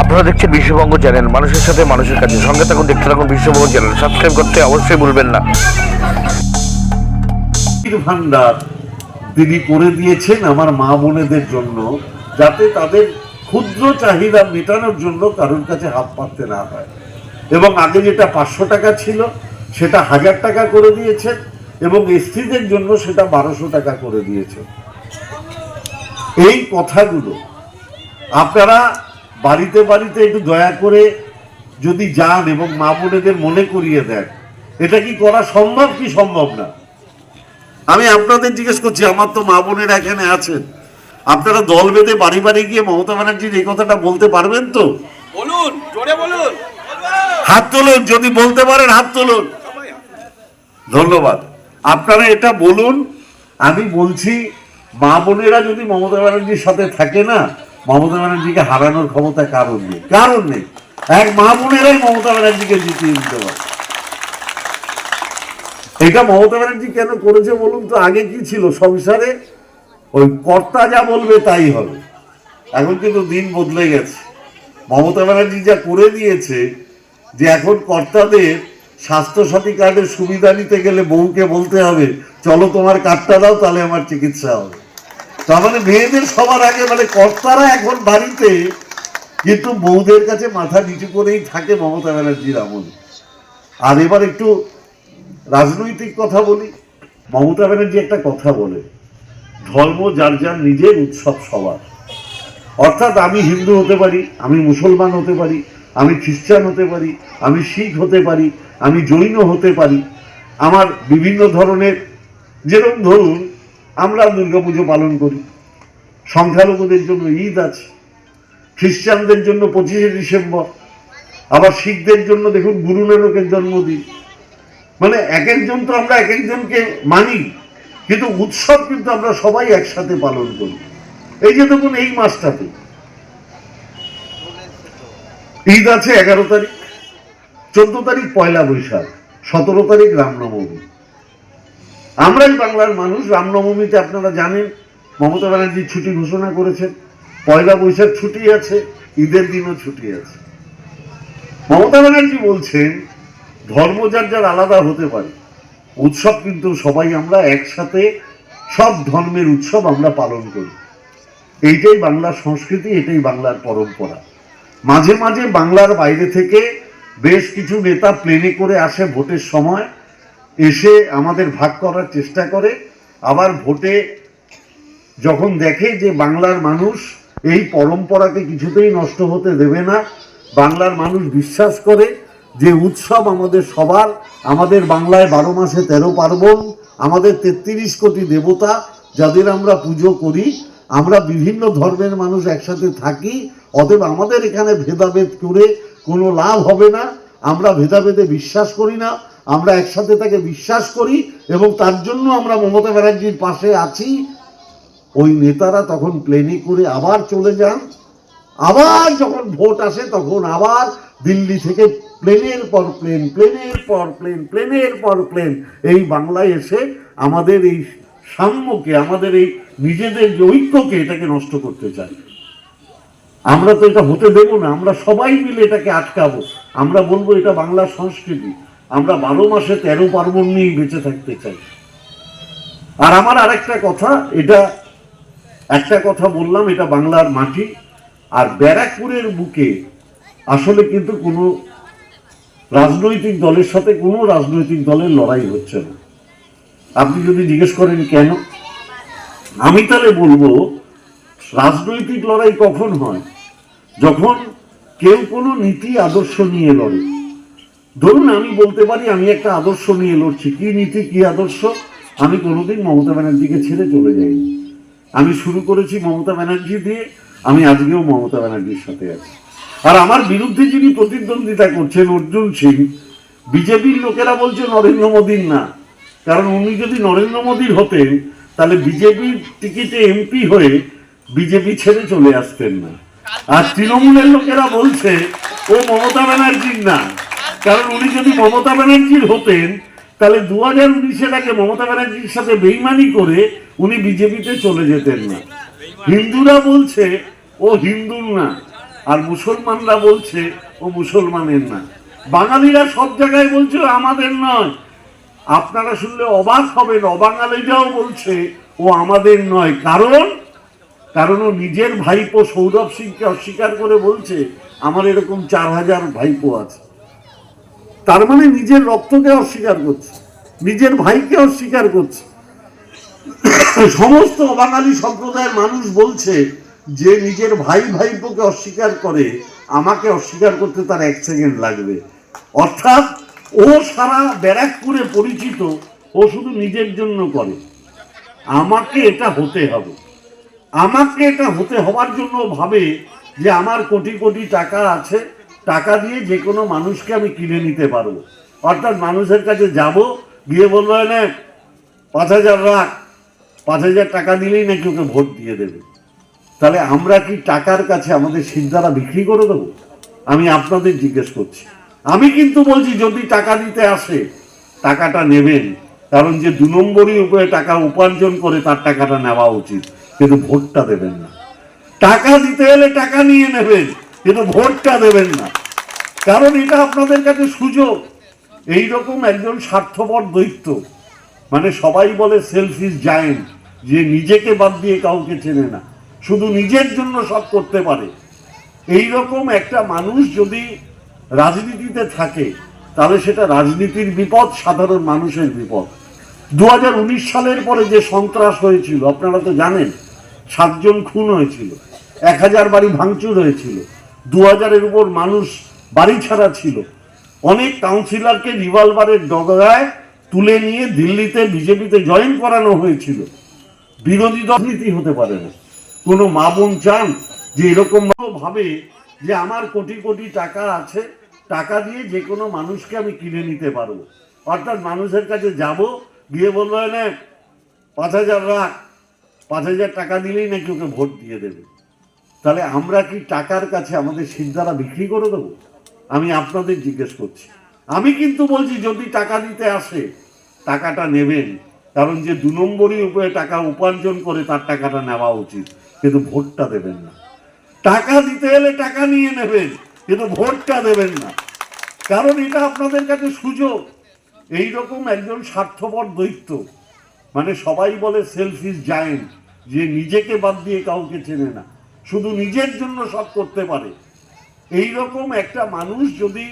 আপনারা দেখছেন বিশ্ববঙ্গ চ্যানেল। মানুষের সাথে মানুষের কাছে। সঙ্গে থাকুন, দেখতে থাকুন বিশ্ববঙ্গ চ্যানেল। সাবস্ক্রাইব করতে অবশ্যই ভুলবেন না। ভান্ডার তিনি করে দিয়েছেন আমার মা বোনেদের জন্য, যাতে তাদের ক্ষুদ্র চাহিদা মেটানোর জন্য কারোর কাছে হাত পাততে না হয়। এবং আগে যেটা পাঁচশো টাকা ছিল, সেটা হাজার টাকা করে দিয়েছেন এবং স্ত্রীদের জন্য সেটা বারোশো টাকা করে দিয়েছেন এই কথাগুলো আপনারা বাড়িতে বাড়িতে একটু দয়া করে যদি যান এবং মা বোনেদের মনে করিয়ে দেন এটা কি করা সম্ভব কি সম্ভব না? আমি আপনাদের জিজ্ঞেস করছি আমার তো মা বোনেরা এখানে আছেন। আপনারা দল বেঁধে বাড়ি বাড়ি গিয়ে মমতা ব্যানার্জির এই কথাটা বলতে পারবেন তো? বলুন জোরে বলুন। হাত তুলুন যদি বলতে পারেন হাত তুলুন। ধন্যবাদ। আপনারা এটা বলুন আমি বলছি মা বোনেরা যদি মমতা ব্যানার্জির সাথে থাকে না মমতা ব্যানার্জিকে হারানোর ক্ষমতা কারণ নেই। কারণ নেই। এক মা বোনেরাই মমতা ব্যানার্জিকে জিতিয়ে দিতে পারে। এটা মমতা ব্যানার্জি কেন করেছে বলুন তো? আগে কি ছিল? সংসারে ওই কর্তা যা বলবে তাই হবে। এখন কিন্তু দিন বদলে গেছে। মমতা ব্যানার্জি যা করে দিয়েছে যে এখন কর্তাদের স্বাস্থ্যসাথী কার্ডের সুবিধা নিতে গেলে বউকে বলতে হবে, চলো তোমার কার্ডটা দাও, তাহলে আমার চিকিৎসা হবে। মানে মেয়েদের সবার আগে মানে কর্তারা এখন বাড়িতে, কিন্তু বউদের কাছে মাথা নিচু করেই থাকে মমতা ব্যানার্জির আমল। আর এবার একটু রাজনৈতিক কথা বলি। মমতা ব্যানার্জি একটা কথা বলে, ধর্ম যার যার নিজের উৎসব সবার। অর্থাৎ আমি হিন্দু হতে পারি, আমি মুসলমান হতে পারি, আমি খ্রিস্টান হতে পারি, আমি শিখ হতে পারি, আমি জৈন হতে পারি। আমার বিভিন্ন ধরনের, যেরকম ধরুন আমরা দুর্গাপুজো পালন করি। সংখ্যালঘুদের জন্য ঈদ আছে। খ্রিস্টানদের জন্য পঁচিশে ডিসেম্বর। আবার শিখদের জন্য দেখুন গুরু নানকের জন্মদিন। মানে এক একজন তো আমরা এক একজনকে মানি, কিন্তু উৎসব কিন্তু আমরা সবাই একসাথে পালন করি। এই যে দেখুন এই মাসটাতে। ঈদ আছে এগারো তারিখ, চোদ্দ তারিখ পয়লা বৈশাখ, সতেরো তারিখ রামনবমী। আমরাই বাংলার মানুষ, রামনবমীতে আপনারা জানেন, মমতা ব্যানার্জি ছুটি ঘোষণা করেছেন, পয়লা বৈশাখ ছুটি আছে, ঈদের দিনও ছুটি আছে। মমতা ব্যানার্জি বলছেন, ধর্ম যার যার আলাদা হতে পারে, উৎসব কিন্তু সবাই আমরা একসাথে, সব ধর্মের উৎসব আমরা পালন করি। এইটাই বাংলার সংস্কৃতি, এটাই বাংলার পরম্পরা। মাঝে মাঝে বাংলার বাইরে থেকে বেশ কিছু নেতা প্লেনে করে আসে ভোটের সময় এসে আমাদের ভাগ করার চেষ্টা করে। আবার ভোটে যখন দেখে যে বাংলার মানুষ এই পরম্পরাকে কিছুতেই নষ্ট হতে দেবে না, বাংলার মানুষ বিশ্বাস করে যে উৎসব আমাদের সবার, আমাদের বাংলায় বারো মাসে তেরো পার্বণ, আমাদের তেত্রিশ কোটি দেবতা যাদের আমরা পুজো করি, আমরা বিভিন্ন ধর্মের মানুষ একসাথে থাকি, অতএব আমাদের এখানে ভেদাভেদ করে কোনো লাভ হবে না, আমরা ভেদাভেদে বিশ্বাস করি না। আমরা একসাথে তাকে বিশ্বাস করি এবং তার জন্য আমরা মমতা ব্যানার্জির পাশে আছি। ওই নেতারা তখন প্লেনে করে আবার চলে যান। আবার যখন ভোট আসে তখন আবার দিল্লি থেকে প্লেনের পর প্লেন, প্লেনের পর প্লেন, প্লেনের পর প্লেন এই বাংলায় এসে আমাদের এই সাম্যকে, আমাদের এই নিজেদের যে ঐক্যকে এটাকে নষ্ট করতে চায়। আমরা তো এটা হতে দেব না, আমরা সবাই মিলে এটাকে আটকাবো। আমরা বলব এটা বাংলার সংস্কৃতি। আমরা বারো মাসে তেরো পার্বণ নিয়েই বেঁচে থাকতে চাই। আর আমার আরেকটা কথা, এটা একটা কথা বললাম, এটা বাংলার মাটি, আর ব্যারাকপুরের বুকে আসলে কিন্তু কোনো রাজনৈতিক দলের সাথে কোনো রাজনৈতিক দলের লড়াই হচ্ছে না। আপনি যদি জিজ্ঞেস করেন কেন, আমি তাহলে বলব, রাজনৈতিক লড়াই কখন হয়? যখন কেউ কোনো নীতি আদর্শ নিয়ে লড়ে। ধরুন আমি বলতে পারি, আমি একটা আদর্শ নিয়ে লড়ছি। কি নীতি, কি আদর্শ? আমি কোনোদিন মমতা ব্যানার্জিকে ছেড়ে চলে যাইনি। আমি শুরু করেছি মমতা ব্যানার্জি দিয়ে, আমি আজকেও মমতা ব্যানার্জির সাথে আছি। আর আমার বিরুদ্ধে যিনি প্রতিদ্বন্দ্বিতা করছেন অর্জুন সিং, বিজেপির লোকেরা বলছে নরেন্দ্র মোদীর না। কারণ উনি যদি নরেন্দ্র মোদীর হতেন, তাহলে বিজেপির টিকিটে এমপি হয়ে বিজেপি ছেড়ে চলে আসতেন না। আর তৃণমূলের লোকেরা বলছে, ও মমতা ব্যানার্জির না। কারণ উনি যদি মমতা ব্যানার্জির হতেন, তাহলে দু হাজার উনিশের আগে মমতা ব্যানার্জির সাথে বেইমানি করে উনি বিজেপিতে চলে যেতেন না। হিন্দুরা বলছে, ও হিন্দু না। আর মুসলমানরা বলছে, ও মুসলমানের না। বাঙালিরা সব জায়গায় বলছে আমাদের নয়। আপনারা শুনলে অবাক হবেন, অবাঙালিরাও বলছে, ও আমাদের নয়। কারণ কারণ ও নিজের ভাইপো সৌরভ সিংকে অস্বীকার করে বলছে, আমার এরকম চার হাজার ভাইপো আছে। তার মানে নিজের রক্তকে অস্বীকার করছে, নিজের ভাইকে অস্বীকার করছে। সমস্ত বাঙালি সম্প্রদায়ের মানুষ বলছে যে নিজের ভাই ভাইপোকে অস্বীকার করে, আমাকে অস্বীকার করতে তার এক সেকেন্ড লাগবে। অর্থাৎ ও সারা ব্যারাকপুরে পরিচিত, ও শুধু নিজের জন্য করে। আমাকে এটা হতে হবে। আমাকে এটা হতে হওয়ার জন্য ভাবে যে আমার কোটি কোটি টাকা আছে টাকা দিয়ে যে কোনো মানুষকে আমি কিনে নিতে পারব। অর্থাৎ মানুষের কাছে যাব গিয়ে বলব না পাঁচ হাজার রাখ। পাঁচ হাজার টাকা দিলেই নাকি ওকে ভোট দিয়ে দেবে। তাহলে আমরা কি টাকার কাছে আমাদের সিদ্ধারা বিক্রি করে দেবো? আমি আপনাদের জিজ্ঞেস করছি। আমি কিন্তু বলছি, যদি টাকা দিতে আসে, টাকাটা নেবেন। কারণ যে দু নম্বরই উপরে টাকা উপার্জন করে, তার টাকাটা নেওয়া উচিত। কিন্তু ভোটটা দেবেন না। টাকা দিতে এলে টাকা নিয়ে নেবেন। কিন্তু ভোটটা দেবেন না। কারণ এটা আপনাদের কাছে সুযোগ। এই রকম একজন স্বার্থপর দৈত্য মানে সবাই বলে সেলফ ইজ জায়েন্ট যে নিজেকে বাদ দিয়ে কাউকে চেনে না। শুধু নিজের জন্য সব করতে পারে। এই রকম একটা মানুষ যদি রাজনীতিতে থাকে, তাহলে সেটা রাজনীতির বিপদ, সাধারণ মানুষের বিপদ। দু হাজার উনিশ সালের পরে যে সন্ত্রাস হয়েছিল, আপনারা তো জানেন, সাতজন খুন হয়েছিল, এক হাজার বাড়ি ভাঙচুর হয়েছিল। দু হাজারের উপর মানুষ বাড়ি ছাড়া ছিল। অনেক কাউন্সিলরকে রিভলভারের ডগায় তুলে নিয়ে দিল্লিতে, বিজেপিতে জয়েন করানো হয়েছিল। বিরোধী দলনীতি হতে পারে না। কোনো মা বোন চান যে এরকম ভাবে যে আমার কোটি কোটি টাকা আছে, টাকা দিয়ে যে কোনো মানুষকে আমি কিনে নিতে পারব। অর্থাৎ মানুষের কাছে যাব, গিয়ে বলব, না, পাঁচ হাজার রাখ। পাঁচ হাজার টাকা দিলেই নাকি ওকে ভোট দিয়ে দেবে। তাহলে আমরা কি টাকার কাছে আমাদের সিদ্ধারা বিক্রি করে দেবো? আমি আপনাদের জিজ্ঞেস করছি। আমি কিন্তু বলছি, যদি টাকা দিতে আসে, টাকাটা নেবেন। কারণ যে দু নম্বরই উপরে টাকা উপার্জন করে তার টাকাটা নেওয়া উচিত, কিন্তু ভোটটা দেবেন না। টাকা দিতে এলে টাকা নিয়ে নেবেন, কিন্তু ভোটটা দেবেন না। কারণ এটা আপনাদের কাছে সুযোগ। এই রকম একজন স্বার্থপর দৈত্য মানে সবাই বলে সেলফ ইজ জায়েন্ট যে নিজেকে বাদ দিয়ে কাউকে চেনে না। শুধু নিজের জন্য সব করতে পারে। এই রকম একটা মানুষ যদি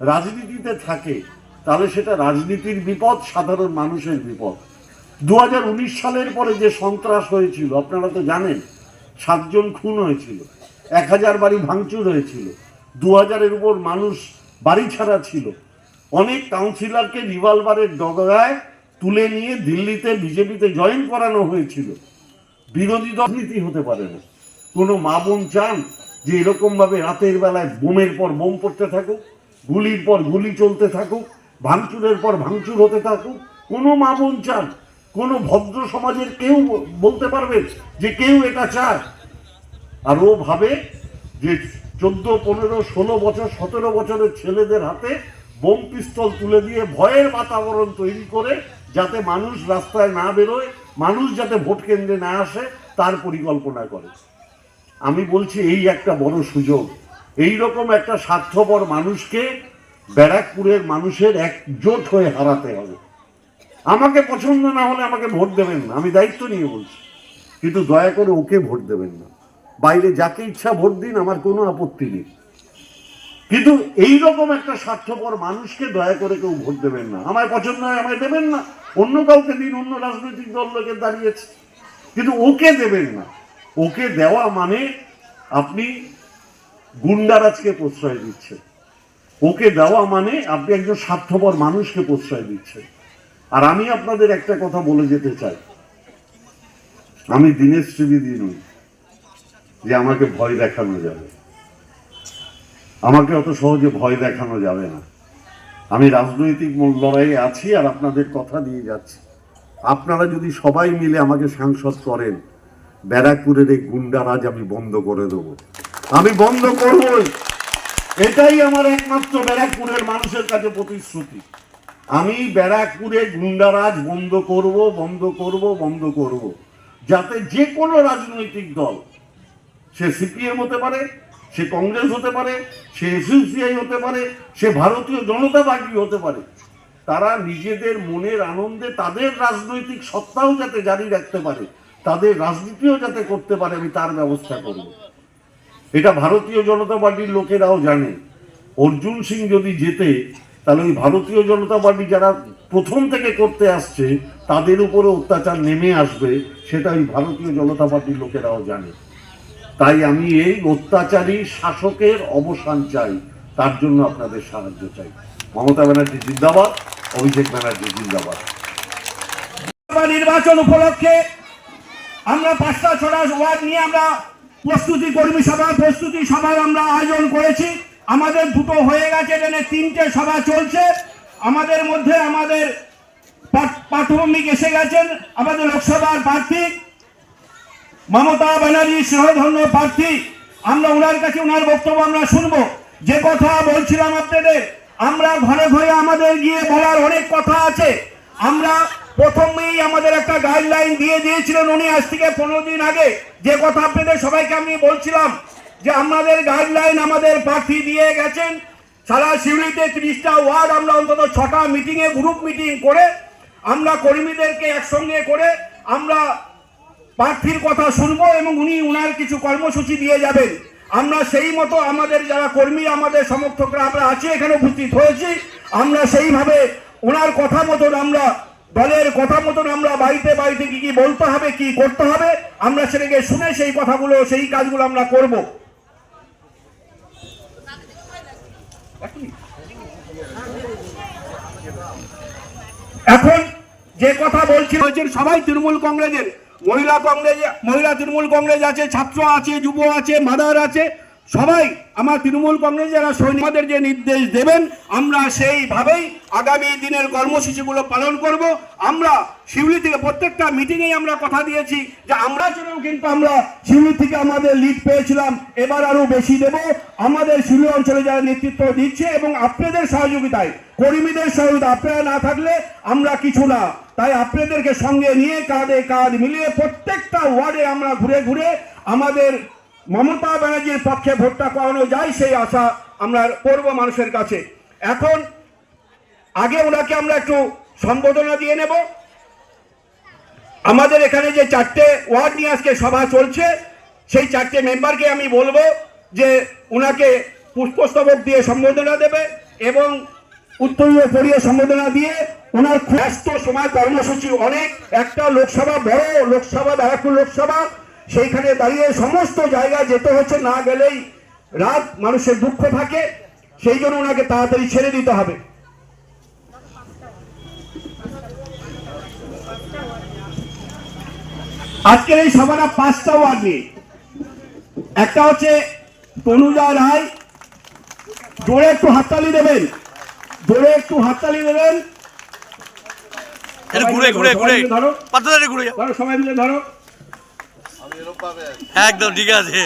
রাজনীতিতে থাকে, তাহলে সেটা রাজনীতির বিপদ, সাধারণ মানুষের বিপদ। দু হাজার উনিশ সালের পরে যে সন্ত্রাস হয়েছিল, আপনারা তো জানেন, সাতজন খুন হয়েছিল এক হাজার বাড়ি ভাঙচুর হয়েছিল দু হাজারের উপর মানুষ বাড়ি ছাড়া ছিল। অনেক কাউন্সিলরকে রিভলভারের ডগায় তুলে নিয়ে দিল্লিতে, বিজেপিতে জয়েন করানো হয়েছিল। বিরোধী দলনীতি হতে পারে না। কোনো মা বোন চান যে এরকমভাবে রাতের বেলায় বোমের পর বোম পড়তে থাকুক, গুলির পর গুলি চলতে থাকুক, ভাঙচুরের পর ভাঙচুর হতে থাকুক, কোনো মা বোন চান, কোনো ভদ্র সমাজের কেউ বলতে পারবে যে কেউ এটা চায়। আর ও ভাবে যে চোদ্দ, পনেরো, ষোলো বছর, সতেরো বছরের ছেলেদের হাতে বোম পিস্তল তুলে দিয়ে ভয়ের বাতাবরণ তৈরি করে যাতে মানুষ রাস্তায় না বেরোয়, মানুষ যাতে ভোট কেন্দ্রে না আসে, তার পরিকল্পনা করে। আমি বলছি এই একটা বড় সুযোগ। এই রকম একটা স্বার্থপর মানুষকে ব্যারাকপুরের মানুষের একজোট হয়ে হারাতে হবে। আমাকে পছন্দ না হলে আমাকে ভোট দেবেন না, আমি দায়িত্ব নিয়ে বলছি। কিন্তু দয়া করে ওকে ভোট দেবেন না। বাইরে যাকে ইচ্ছা ভোট দিন, আমার কোনো আপত্তি নেই। কিন্তু এই রকম একটা স্বার্থপর মানুষকে দয়া করে কেউ ভোট দেবেন না। আমায় পছন্দ হয়, আমায় দেবেন না। অন্য কাউকে দিন, অন্য রাজনৈতিক দল লোকে দাঁড়িয়েছে। কিন্তু ওকে দেবেন না। ওকে দেওয়া মানে আপনি গুন্ডারাজকে প্রশ্রয় দিচ্ছেন। ওকে দেওয়া মানে আপনি একজন স্বার্থপর মানুষকে প্রশ্রয় দিচ্ছেন। আর আমি আপনাদের একটা কথা বলে যেতে চাই। আমি দিনেশ ত্রিবেদী নই যে আমাকে ভয় দেখানো যাবে। আমাকে অত সহজে ভয় দেখানো যাবে না। আমি রাজনৈতিক লড়াইয়ে আছি আর আপনাদের কথা দিয়ে যাচ্ছি। আপনারা যদি সবাই মিলে আমাকে সাংসদ করেন ব্যারাকপুরের এই গুন্ডারাজ আমি বন্ধ করে দেবো। আমি বন্ধ করবই। এটাই আমার একমাত্র ব্যারাকপুরের মানুষের কাছে প্রতিশ্রুতি। আমি ব্যারাকপুরে গুন্ডারাজ বন্ধ করব বন্ধ করব বন্ধ করব। যাতে যে কোনো রাজনৈতিক দল, সে সিপিএম হতে পারে, সে কংগ্রেস হতে পারে, সে এসইউসিআই হতে পারে, সে ভারতীয় জনতা পার্টি হতে পারে, তারা নিজেদের মনের আনন্দে তাদের রাজনৈতিক সত্তাও যাতে জারি রাখতে পারে তাদের রাজনীতিও যাতে করতে পারে, আমি তার ব্যবস্থা করব। এটা ভারতীয় জনতা পার্টির লোকেরাও জানে। অর্জুন সিং যদি যেতে তাহলে ওই ভারতীয় জনতা পার্টি যারা প্রথম থেকে করতে আসছে, তাদের উপরে অত্যাচার নেমে আসবে, সেটা ওই ভারতীয় জনতা পার্টির লোকেরাও জানে। তাই আমি এই অত্যাচারী শাসকের অবসান চাই, তার জন্য আপনাদের সাহায্য চাই। মমতা ব্যানার্জি জিন্দাবাদ, অভিষেক ব্যানার্জি জিন্দাবাদ। নির্বাচন উপলক্ষে আমরা পাঁচটা ছটা ওয়ার্ড নিয়ে আমরা প্রস্তুতি, কর্মী সভা, প্রস্তুতি সভার আমরা আয়োজন করেছি। আমাদের দুটো হয়ে গেছে, এখানে তিনটে সভা চলছে। আমাদের মধ্যে আমাদের পাঠ- প্রাথমিক এসে গেছেন, আমাদের লোকসভার প্রার্থী, মমতা ব্যানার্জি সহধন্য প্রার্থী। আমরা ওনার কাছে ওনার বক্তব্য আমরা শুনব। যে কথা বলছিলাম আপনাদের, আমরা ঘরে ঘরে আমাদের গিয়ে বলার অনেক কথা আছে। আমরা প্রথমেই আমাদের একটা গাইডলাইন দিয়ে দিয়েছিলেন উনি আজ থেকে পনেরো দিন আগে। যে কথা আপনাদের সবাইকে আমি বলছিলাম, যে আমাদের গাইডলাইন আমাদের প্রার্থী দিয়ে গেছেন। সারা শিউলিতে ত্রিশটা ওয়ার্ড আমরা অন্তত ছটা মিটিংয়ে গ্রুপ মিটিং করে আমরা কর্মীদেরকে একসঙ্গে করে আমরা প্রার্থীর কথা শুনব এবং উনি উনার কিছু কর্মসূচি দিয়ে যাবেন। আমরা সেই মতো আমাদের যারা কর্মী, আমাদের সমর্থকরা আমরা আছি, এখানে উপস্থিত হয়েছি। আমরা সেইভাবে ওনার কথা মতন আমরা দলের কথা মতন আমরা বাড়িতে বাড়িতে কি কি বলতে হবে, কি করতে হবে, আমরা সেটাকে শুনে সেই কথাগুলো, সেই কাজগুলো আমরা করব। এখন যে কথা বলছি সবাই তৃণমূল কংগ্রেসের, মহিলা কংগ্রেস, মহিলা তৃণমূল কংগ্রেস আছে, ছাত্র আছে, যুব আছে, মাদার আছে সবাই আমার তৃণমূল কংগ্রেস যারা সৈনিকদের যে নির্দেশ দেবেন, আমরা সেইভাবেই আগামী দিনের কর্মসূচিগুলো পালন করব। আমরা শিউলি থেকে প্রত্যেকটা মিটিংয়েই আমরা কথা দিয়েছি যে আমরা জন্যও কিন্তু আমরা শিউলি থেকে আমাদের লিড পেয়েছিলাম, এবার আরও বেশি দেব। আমাদের শিউলি অঞ্চলে যারা নেতৃত্ব দিচ্ছে এবং আপনাদের সহযোগিতায়, কর্মীদের সহযোগিতা, আপনারা না থাকলে আমরা কিছু না। তাই আপনাদেরকে সঙ্গে নিয়ে কাঁধে কাঁধ মিলিয়ে প্রত্যেকটা ওয়ার্ডে আমরা ঘুরে ঘুরে আমাদের মমতা ব্যানার্জির পক্ষে ভোটটা করানো যায় সেই আশা আমরা করব মানুষের কাছে। এখন আগে ওনাকে আমরা একটু সম্বোধনা দিয়ে নেব। আমাদের এখানে যে চারটে ওয়ার্ড নিয়ে আজকে সভা চলছে, সেই চারটে মেম্বারকে আমি বলব যে ওনাকে পুষ্পস্তবক দিয়ে সম্বোধনা দেবে এবং উত্তরীয় পড়িয়ে সম্বোধনা দিয়ে ওনার ব্যস্ত সময় কর্মসূচি অনেক। একটা লোকসভা বড় লোকসভা, ব্যারাকপুর লোকসভা সেইখানে দাঁড়িয়ে সমস্ত জায়গায় যেতে হচ্ছে না গেলেই রাত মানুষের দুঃখ থাকে। সেই জন্য ওনাকে তাড়াতাড়ি ছেড়ে দিতে হবে। আজকের এই সভাটা পাঁচটা ওয়ার্ড নিয়ে। একটা হচ্ছে তনুজা রায় জোরে একটু হাততালি দেবেন জোরে একটু হাততালি দেবেন। ঘুরে ঘুরে ঘুরে। ধরো। ঘুরে ধরো সবাই মিলে ধরো। একদম ঠিক আছে।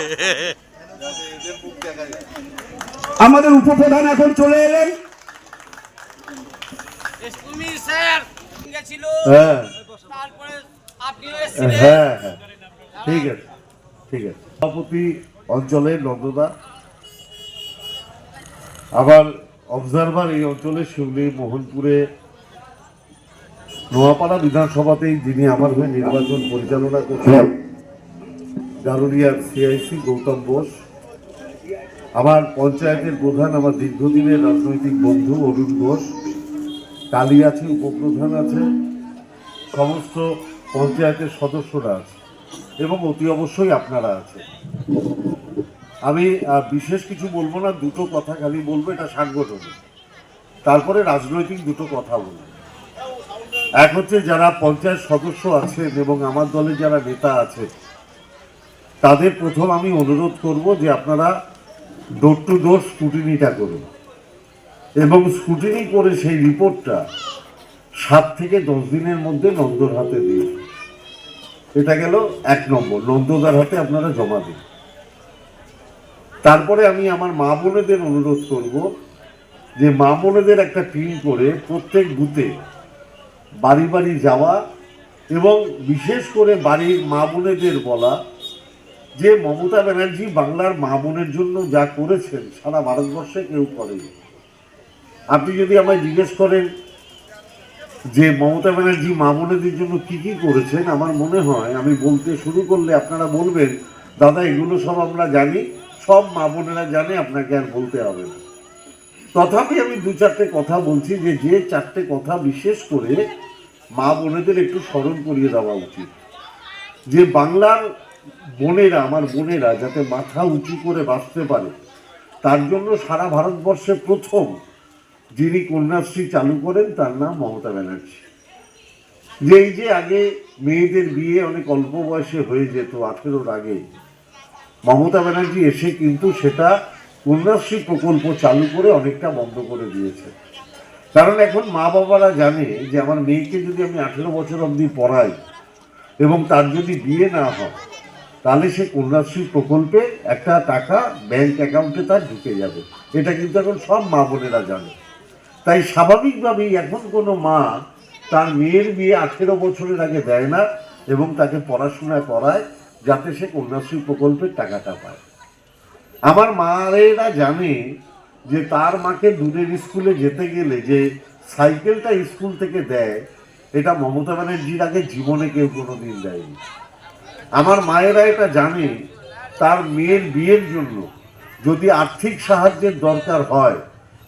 আমাদের উপপ্রধান এখন চলে এলেন। গেছিল হ্যাঁ। হ্যাঁ হ্যাঁ ঠিক আছে ঠিক আছে। সভাপতি অঞ্চলের নন্দদা। আবার অবজারভার এই অঞ্চলের শিউলি মোহনপুরে। নোয়াপাড়া বিধানসভাতেই যিনি আমার হয়ে নির্বাচন পরিচালনা করছেন। গারুলিয়ার সিআইসি গৌতম বোস। আমার পঞ্চায়েতের প্রধান আমার দীর্ঘদিনের রাজনৈতিক বন্ধু অরুণ ঘোষ কালী আছে, উপপ্রধান আছে। সমস্ত পঞ্চায়েতের সদস্যরা আছে এবং অতি অবশ্যই আপনারা আছেন। আমি বিশেষ কিছু বলব না, দুটো কথা খালি বলব, এটা সাংগঠনিক। তারপরে রাজনৈতিক দুটো কথা বলব। এক হচ্ছে যারা পঞ্চায়েত সদস্য আছেন এবং আমার দলে যারা নেতা আছে তাদের প্রথম আমি অনুরোধ করব যে আপনারা ডোর টু ডোর স্কুটিনিটা করুন। এবং স্কুটিনি করে সেই রিপোর্টটা সাত থেকে দশ দিনের মধ্যে নন্দর হাতে দিন। এটা গেল এক নম্বর, নন্দদার হাতে আপনারা জমা দিন। তারপরে আমি আমার মা বোনেদের অনুরোধ করব যে মা বোনেদের একটা টিম করে প্রত্যেক বুথে বাড়ি বাড়ি যাওয়া এবং বিশেষ করে বাড়ির মা বোনেদের বলা যে মমতা ব্যানার্জি বাংলার মা বোনের জন্য যা করেছেন সারা ভারতবর্ষে কেউ করেনি। আপনি যদি আমায় জিজ্ঞেস করেন যে মমতা ব্যানার্জি মা বোনেদের জন্য কি কি করেছেন, আমার মনে হয়, আমি বলতে শুরু করলে আপনারা বলবেন, দাদা, এগুলো সব আমরা জানি, সব মা বোনেরা জানে, আপনাকে আর বলতে হবে তথাপি আমি দু চারটে কথা বলছি যে যে চারটে কথা বিশেষ করে মা বোনেদের একটু স্মরণ করিয়ে দেওয়া উচিত। যে বাংলার বোনেরা, আমার বোনেরা যাতে মাথা উঁচু করে বাঁচতে পারে, তার জন্য সারা ভারতবর্ষে প্রথম যিনি কন্যাশ্রী চালু করেন, তার নাম মমতা ব্যানার্জি। যে এই যে আগে মেয়েদের বিয়ে অনেক অল্প বয়সে হয়ে যেত, আঠেরোর আগে, মমতা ব্যানার্জি এসে কিন্তু সেটা কন্যাশ্রী প্রকল্প চালু করে অনেকটা বন্ধ করে দিয়েছে। কারণ এখন মা বাবারা জানে যে আমার মেয়েকে যদি আমি আঠেরো বছর অবধি পড়াই এবং তার যদি বিয়ে না হয় তাহলে সে কন্যাশ্রী প্রকল্পে একটা টাকা ব্যাংক অ্যাকাউন্টে তার ঢুকে যাবে। এটা কিন্তু এখন সব মা বোনেরা জানে। তাই স্বাভাবিকভাবেই এখন কোনো মা তার মেয়ের বিয়ে আঠেরো বছরের আগে দেয় না এবং তাকে পড়াশোনা করায় যাতে সে কন্যাশ্রী প্রকল্পের টাকাটা পায়। আমার মায়েরা জানে যে তার মাকে দূরের স্কুলে যেতে গেলে যে সাইকেলটা স্কুল থেকে দেয়, এটা মমতা ব্যানার্জির আগে জীবনে কেউ কোনো দিন দেয়নি। আমার মায়েরা এটা জানে, তার মেয়ের বিয়ের জন্য যদি আর্থিক সাহায্যের দরকার হয়,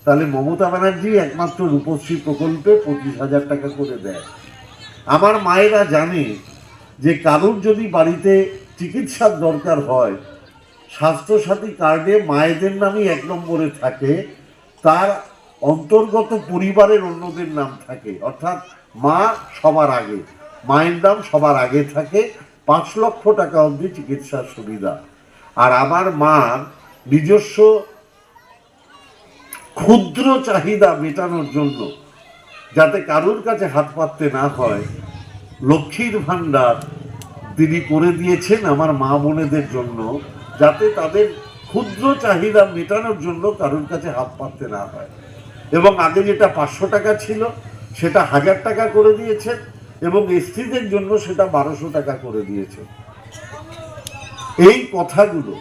তাহলে মমতা ব্যানার্জি একমাত্র রূপশ্রী প্রকল্পে পঁচিশ হাজার টাকা করে দেয়। আমার মায়েরা জানে যে কারোর যদি বাড়িতে চিকিৎসার দরকার হয়, স্বাস্থ্যসাথী কার্ডে মায়েদের নামই এক নম্বরে থাকে, তার অন্তর্গত পরিবারের অন্যদের নাম থাকে। অর্থাৎ মা সবার আগে, মায়ের নাম সবার আগে থাকে পাঁচ লক্ষ টাকা অবধি চিকিৎসার সুবিধা। আর আমার মার নিজস্ব ক্ষুদ্র চাহিদা মেটানোর জন্য যাতে কারোর কাছে হাত পাততে না হয়, লক্ষ্মীর ভাণ্ডার তিনি করে দিয়েছেন আমার মা বোনেদের জন্য, যাতে তাদের ক্ষুদ্র চাহিদা মেটানোর জন্য কারুর কাছে হাত পাততে না হয়। এবং আগে যেটা পাঁচশো টাকা ছিল, সেটা হাজার টাকা করে দিয়েছেন। এবং স্ত্রীদের জন্য সেটা বারোশো টাকা করে দিয়েছে। এই কথাগুলো